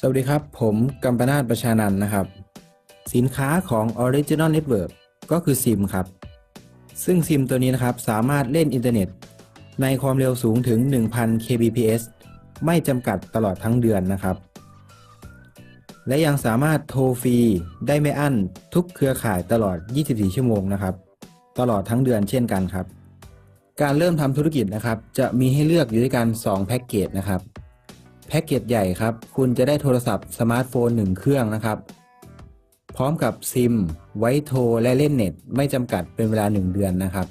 สวัสดีครับ ผมกัมปนาทประชานันนะครับ สินค้าของ Original Network ก็คือซิมครับ ซึ่งซิมตัวนี้นะครับสามารถเล่นอินเทอร์เน็ต ในความเร็วสูงถึง 1,000 kbps ไม่จำกัดตลอดทั้งเดือนนะครับ และยังสามารถโทรฟรี ได้ไม่อั้นทุกเครือข่ายตลอด 24 ชั่วโมงนะครับ ตลอดทั้งเดือนเช่นกันครับ การเริ่มทำธุรกิจนะครับ จะมีให้เลือกอยู่ด้วยกัน 2 แพ็กเกจนะครับ แพ็กเกจใหญ่ครับ คุณจะได้โทรศัพท์สมาร์ทโฟน 1 เครื่องนะครับ พร้อมกับซิม ไว้โทรและเล่นเน็ต ไม่จำกัดเป็นเวลา 1 เดือนนะครับ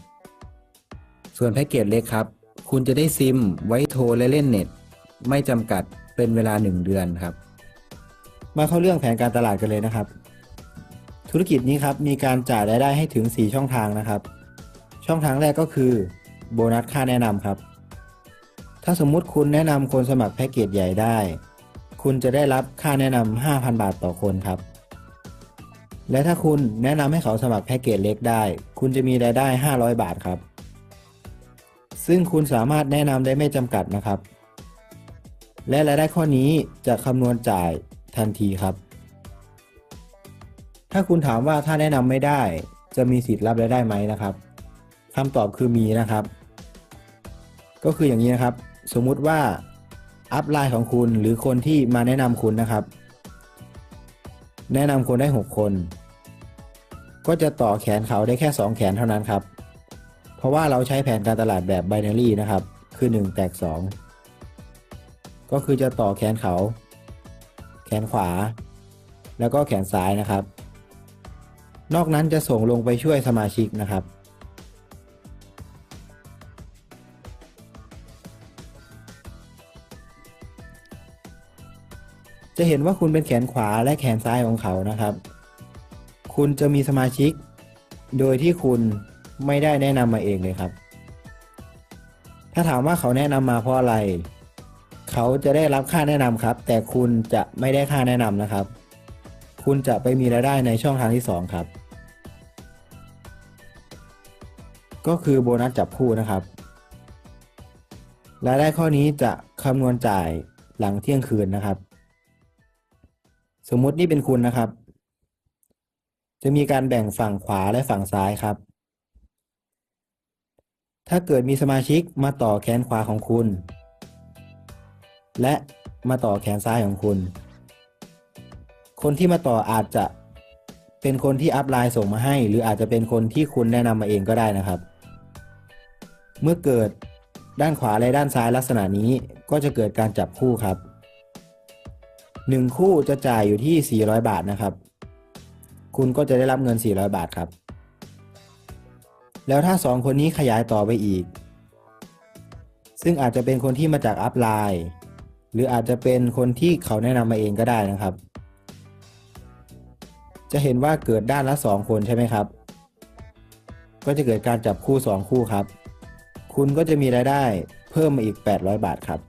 ส่วนแพ็กเกจเล็กครับ คุณจะได้ซิม ไว้โทรและเล่นเน็ต ไม่จำกัดเป็นเวลา 1 เดือนครับ มาเข้าเรื่องแผนการตลาดกันเลยนะครับ ธุรกิจนี้ครับมีการจ่ายรายได้ให้ถึง 4 ช่องทางนะครับ ช่องทางแรกก็คือโบนัสค่าแนะนำครับ ถ้าสมมุติคุณแนะนำคนสมัครแพ็กเกจใหญ่ได้ คุณจะได้รับค่าแนะนำ5,000 บาทต่อคนครับ และถ้าคุณแนะนำให้เขาสมัครแพ็กเกจเล็กได้ คุณจะมีรายได้ 500 บาทครับ ซึ่งคุณสามารถแนะนำได้ไม่จำกัดนะครับ และรายได้ข้อนี้จะคำนวณจ่ายทันทีครับ ถ้าคุณถามว่าถ้าแนะนำไม่ได้ จะมีสิทธิ์รับรายได้ไหมนะครับคำตอบคือมีนะครับ ก็คืออย่างนี้นะครับ สมมุติว่าอัพไลน์ของคุณหรือคนที่มาแนะนำคุณนะครับ แนะนำคนได้ 6 คน ก็จะต่อแขนเขาได้แค่ 2 แขนเท่านั้นครับ เพราะว่าเราใช้แผนการตลาดแบบไบนารีนะครับ คือ 1 แตก 2 ก็คือจะต่อแขนเขา แขนขวา แล้วก็แขนซ้ายนะครับ นอกนั้นจะส่งลงไปช่วยสมาชิกนะครับ จะเห็นว่าคุณเป็นแขนขวาและแขนซ้ายของเขานะครับ คุณจะมีสมาชิก โดยที่คุณไม่ได้แนะนำมาเองเลยครับ ถ้าถามว่าเขาแนะนำมาเพราะอะไร เขาจะได้รับค่าแนะนำครับ แต่คุณจะไม่ได้ค่าแนะนำนะครับ คุณจะไปมีรายได้ในช่องทางที่ 2 ครับ ก็คือโบนัสจับคู่นะครับ รายได้ข้อนี้จะคำนวณจ่ายหลังเที่ยงคืนนะครับ สมมุตินี่เป็นคุณนะครับ จะมีการแบ่งฝั่งขวาและฝั่งซ้ายครับ ถ้าเกิดมีสมาชิกมาต่อแขนขวาของคุณ และมาต่อแขนซ้ายของคุณ คนที่มาต่ออาจจะเป็นคนที่อัพไลน์ส่งมาให้ หรืออาจจะเป็นคนที่คุณแนะนำมาเองก็ได้นะครับ เมื่อเกิดด้านขวาและด้านซ้ายลักษณะนี้ก็จะเกิดการจับคู่ครับ 1คู่จะจ่ายอยู่ที่ 400 บาทนะครับ คุณก็จะได้รับเงิน 400 บาทครับ แล้วถ้า 2 คนนี้ขยายต่อไปอีก ซึ่งอาจจะเป็นคนที่มาจากอัพไลน์หรืออาจจะเป็นคนที่เขาแนะนำมาเองก็ได้นะครับ จะเห็นว่าเกิดด้านละ 2 คนใช่ไหมครับ ก็จะเกิดการจับคู่ 2 คู่ครับ คุณก็จะมีรายได้เพิ่มมาอีก 800 บาทครับ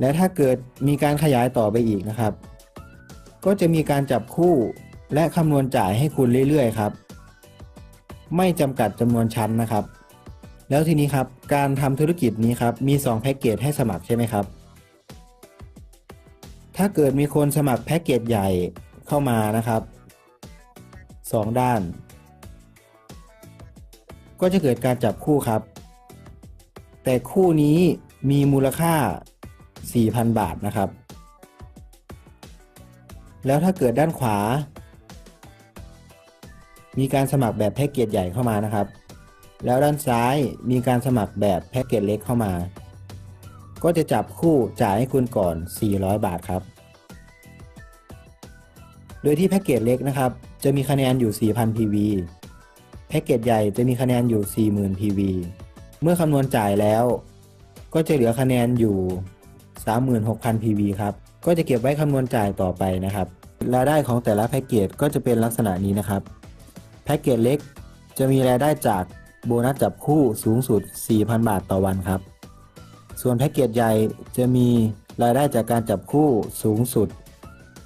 และถ้าเกิดมีการขยายต่อไปอีกนะครับ ก็จะมีการจับคู่และคำนวณจ่ายให้คุณเรื่อยๆครับ ไม่จำกัดจำนวนชั้นนะครับ แล้วทีนี้ครับการทำธุรกิจนี้ครับมี 2 แพ็กเกจให้สมัครใช่ไหมครับ ถ้าเกิดมีคนสมัครแพ็กเกจใหญ่เข้ามานะครับ 2 ด้าน ก็จะเกิดการจับคู่ครับ แต่คู่นี้มีมูลค่า 4,000 บาทนะครับ แล้วถ้าเกิดด้านขวา มีการสมัครแบบแพ็กเกจใหญ่เข้ามานะครับ แล้วด้านซ้ายมีการสมัครแบบแพ็กเกจเล็กเข้ามา ก็จะจับคู่จ่ายให้คุณก่อน 400 บาทครับ โดยที่แพ็กเกจเล็กนะครับ จะมีคะแนนอยู่ 4,000 PV แพ็กเกจใหญ่จะมีคะแนนอยู่ 40,000 PV เมื่อคำนวณจ่ายแล้ว ก็จะเหลือคะแนนอยู่ 36,000 PV ครับ ก็จะเก็บไว้คำนวณจ่ายต่อไปนะครับ รายได้ของแต่ละแพ็กเกจก็จะเป็นลักษณะนี้นะครับ แพ็กเกจเล็กจะมีรายได้จากโบนัสจับคู่สูงสุด 4,000 บาทต่อวันครับ ส่วนแพ็กเกจใหญ่จะมีรายได้จากการจับคู่สูงสุด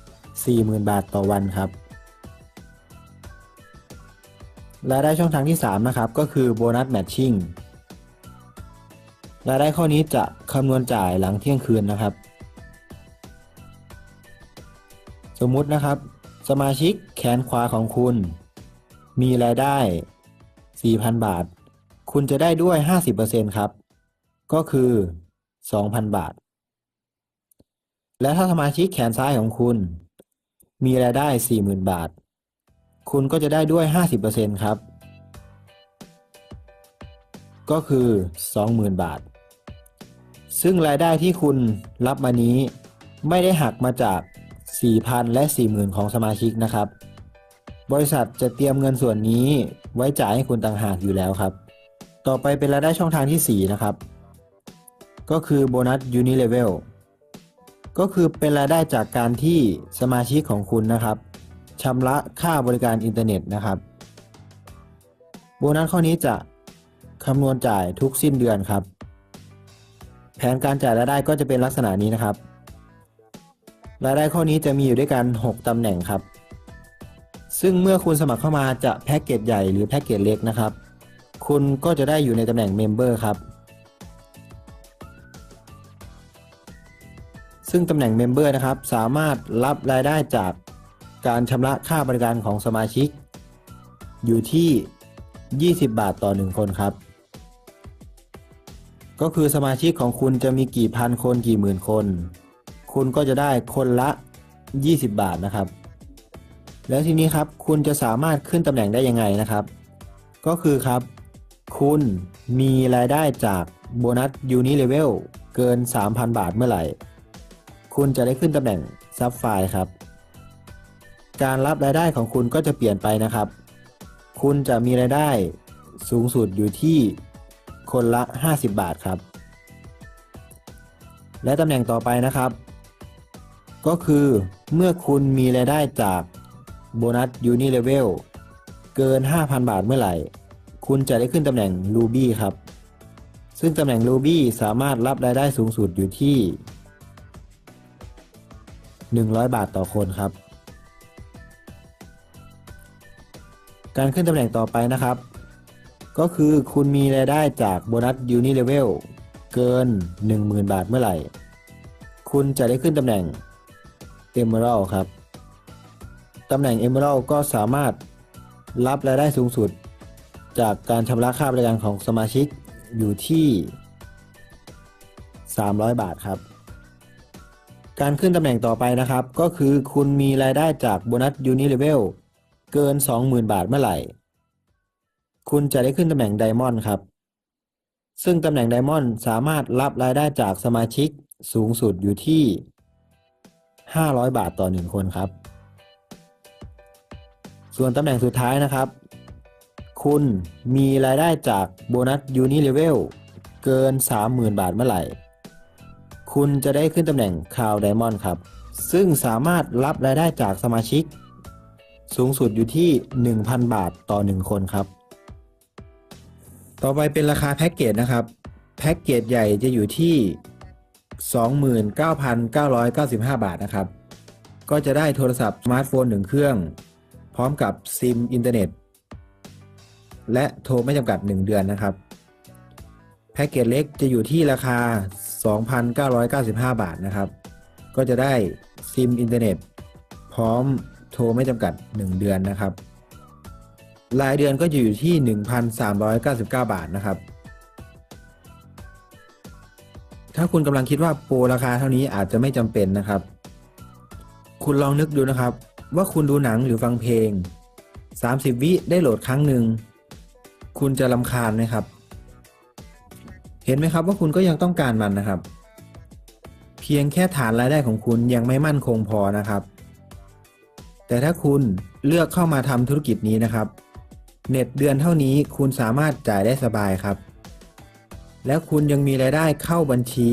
40,000 บาทต่อวันครับ รายได้ช่องทางที่ 3 นะครับ ก็คือโบนัสแมทชิ่ง รายได้ข้อนี้จะคำนวณจ่ายหลังเที่ยงคืนนะครับ สมมุตินะครับ สมาชิกแขนขวาของคุณ มีรายได้ 4,000 บาท คุณจะได้ด้วย 50%ครับ ก็คือ 2,000 บาท และถ้าสมาชิกแขนซ้ายของคุณ มีรายได้ 40,000 บาท คุณก็จะได้ด้วย 50%ครับก็คือ 20,000 บาท ซึ่งรายได้ที่คุณรับมานี้ ไม่ได้หักมาจาก 4,000 และ 40,000 ของสมาชิกนะครับ บริษัทจะเตรียมเงินส่วนนี้ไว้จ่ายให้คุณต่างหากอยู่แล้วครับ ต่อไปเป็นรายได้ช่องทางที่ 4 นะครับ ก็คือโบนัสยูนิเลเวลก็คือเป็นรายได้จากการที่สมาชิกของคุณนะครับชำระค่าบริการอินเทอร์เน็ตนะครับ โบนัสข้อนี้จะคำนวณจ่ายทุกสิ้นเดือนครับ ผนการจ่ายรายได้ก็จะเป็นลักษณะนี้นะครับ รายได้ข้อนี้จะมีอยู่ด้วยกัน 6 ตำแหน่งครับ ซึ่งเมื่อคุณสมัครเข้ามาจะแพ็กเกจใหญ่หรือแพ็กเกจเล็กนะครับ คุณก็จะได้อยู่ในตำแหน่งเมมเบอร์ครับ ซึ่งตำแหน่งเมมเบอร์นะครับ สามารถรับรายได้จากการชำระค่าบริการของสมาชิก อยู่ที่ 20 บาทต่อ 1 คนครับ ก็คือสมาชิกของคุณจะมีกี่พันคนกี่หมื่นคน คุณก็จะได้คนละ 20 บาทนะครับ แล้วทีนี้ครับคุณจะสามารถขึ้นตำแหน่งได้ยังไงนะครับ ก็คือครับ คุณมีรายได้จากโบนัสยูนิเลเวลเกิน 3,000 บาทเมื่อไหร่ คุณจะได้ขึ้นตำแหน่งซับไฟครับ การรับรายได้ของคุณก็จะเปลี่ยนไปนะครับ คุณจะมีรายได้สูงสุดอยู่ที่ คนละ 50 บาทครับ และตำแหน่งต่อไปนะครับ ก็คือเมื่อคุณมีรายได้จากโบนัสยูนิเลเวลเกิน 5,000 บาทเมื่อไหร่ คุณจะได้ขึ้นตำแหน่ง Ruby ครับ ซึ่งตำแหน่ง Ruby สามารถรับรายได้สูงสุดอยู่ที่ 100 บาทต่อคนครับ การขึ้นตำแหน่งต่อไปนะครับ ก็คือคุณมีรายได้จากโบนัสยูนิเลเวลเกิน 10,000 บาทเมื่อไหร่ คุณจะได้ขึ้นตำแหน่ง Emerald ครับ ตำแหน่ง Emerald ก็สามารถรับรายได้สูงสุด จากการชำระค่าบริการของสมาชิกอยู่ที่ 300 บาทครับ การขึ้นตำแหน่งต่อไปนะครับ ก็คือคุณมีรายได้จากโบนัสยูนิเลเวลเกิน 20,000 บาทเมื่อไหร่ คุณจะได้ขึ้นตำแหน่งไดมอนด์ครับ ซึ่งตำแหน่งไดมอนด์สามารถรับรายได้จากสมาชิกสูงสุดอยู่ที่ 500 บาทต่อ 1 คนครับ ส่วนตำแหน่งสุดท้ายนะครับ คุณมีรายได้จากโบนัสยูนิเลเวลเกิน 30,000 บาทเมื่อไหร่ คุณจะได้ขึ้นตำแหน่งคาวไดมอนด์ครับ ซึ่งสามารถรับรายได้จากสมาชิก สูงสุดอยู่ที่ 1,000 บาทต่อ 1 คนครับ ต่อไปเป็นราคาแพ็กเกจนะครับ แพ็กเกจใหญ่จะอยู่ที่ 29,995 บาทนะครับ ก็จะได้โทรศัพท์สมาร์ทโฟน1เครื่อง พร้อมกับซิมอินเทอร์เน็ต และโทรไม่จำกัด 1 เดือนนะครับ แพ็กเกจเล็กจะอยู่ที่ราคา 2,995 บาทนะครับ ก็จะได้ซิมอินเทอร์เน็ต พร้อมโทรไม่จำกัด 1 เดือนนะครับ รายเดือนก็อยู่ที่ 1,399 บาทนะครับ ถ้าคุณกำลังคิดว่าโปรราคาเท่านี้อาจจะไม่จำเป็นนะครับ คุณลองนึกดูนะครับ ว่าคุณดูหนังหรือฟังเพลง 30 วิได้โหลดครั้งหนึ่ง คุณจะลำคาญไหมครับ เห็นไหมครับว่าคุณก็ยังต้องการมันนะครับ เพียงแค่ฐานรายได้ของคุณยังไม่มั่นคงพอนะครับแต่ถ้าคุณเลือกเข้ามาทำธุรกิจนี้นะครับ เน็ตเดือนเท่านี้คุณสามารถจ่ายได้สบายครับ แล้วคุณยังมีรายได้เข้าบัญชี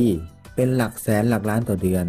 เป็นหลักแสนหลักล้านต่อเดือน